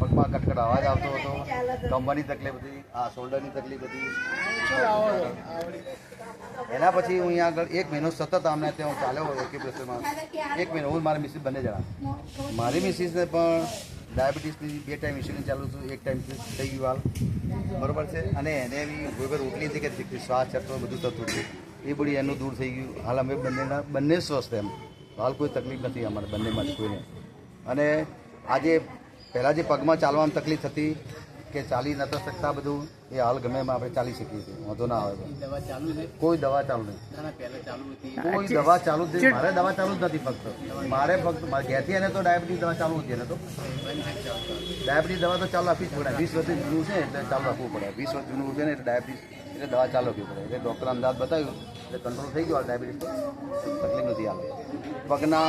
પગમાં કટકટ અવાજ આવતો હતો. કમરની તકલીફ હતી આ શોલ્ડરની તકલીફ હતી. એના પછી હું અહીંયા આગળ એક મહિનો સતત આમને ત્યાં હું ચાલ્યો એક્યુપ્રેશરમાં એક મહિનો હું મારા મિસિસ બંને જણા. મારી મિસિસને પણ ડાયાબિટીસની બે ટાઈમ ઇન્સ્યુલિન ચાલુ છું એક ટાઈમ થઈ ગયું હાલ. બરાબર છે? અને એને બી કોઈ વાર રોટલી હતી કે શ્વાસ ચડતો બધું થતું હતું. એ બધી એનું દૂર થઈ ગયું. હાલ અમે બંનેના બંને સ્વસ્થ એમ. હાલ કોઈ તકલીફ નથી અમારે બંનેમાંથી કોઈને. અને આજે પહેલાં જે પગમાં ચાલવામાં તકલીફ થતી કે ચાલી નતા શકતા બધું એ હાલ ગમે એમાં આપણે ચાલી શકીએ છીએ. વાંધો ના આવે. દવા ચાલુ છે? કોઈ દવા ચાલુ નહીં ના ના પહેલા ચાલુ કોઈ દવા ચાલુ જ મારે દવા ચાલુ જ નથી ફક્ત. મારે ફક્ત ઘેરથી એને તો ડાયાબિટીસ દવા ચાલુ જ છે એને તો. ડાયાબિટીસ દવા તો ચાલુ આપવી જ પડે. વીસ વર્ષથી જૂનું છે એટલે ચાલુ રાખવું પડે. વીસ વર્ષ જૂનું છે ને એટલે ડાયાબિટીસ એટલે દવા ચાલુ આપવી પડે. એટલે ડૉક્ટર અમદાવાદ બતાવ્યું એટલે કંટ્રોલ થઈ ગયો ડાયાબિટીસ તકલીફ નથી આવે પગના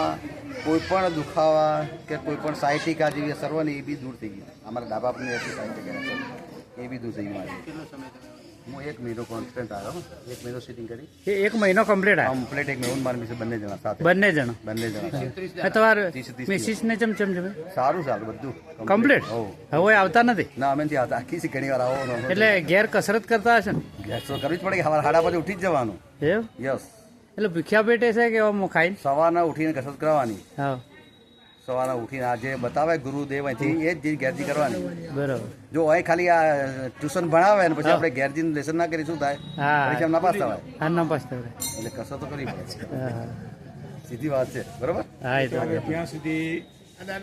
કોઈ પણ દુખાવા કે કોઈ પણ સાયટિકા જેવી અસર ને એ બી દૂર થઈ ગઈ. અમારા ડાબા હતી સાયટિકા એ બી દૂર થઈ ગયું હું એક મહિનો કોન્સ્ટન્ટ આવ્યો. એક મહિનો સિટિંગ કરી. એ એક મહિનો કમ્પ્લીટ આવ્યો. કમ્પ્લીટ એક મહિનો. મારી મિસે બંને જણા સાથે. બંને જણા. બંને જણા. તમારે ત્રીસ ત્રીસ મિસિસ ને ચમ ચમ જમે? સારું સારું બધું. કમ્પ્લીટ હો. હવે આવતા નથી? ના અમે નથી આવતા. આખી ઘણી વાર આવો. એટલે ઘેર કસરત કરતા હશે ને? ગેસ તો કરવી જ પડે કે હવાર હાડા પછી ઉઠી જ જવાનું. એવું? યસ એટલે ભીખ્યા પેટે છે કે આમ ખાઈને? સવારના ઉઠીને કસરત કરવાની. હા. સવારના ઉઠીને આ જે બતાવે ગુરુદેવ અહીંથી એ જ ગેરજી કરવાની. બરાબર. જો અહીં ખાલી આ ટ્યુશન ભણાવે ને પછી આપણે ગેરજી લેસન ના કરી શું થાય? હા. પરીક્ષા ના પાસ થવાય. હા ના પાસ થવાય. એટલે કસરત તો કરવી પડે. સીધી વાત છે. બરોબર? હા એ ત્યાં સુધી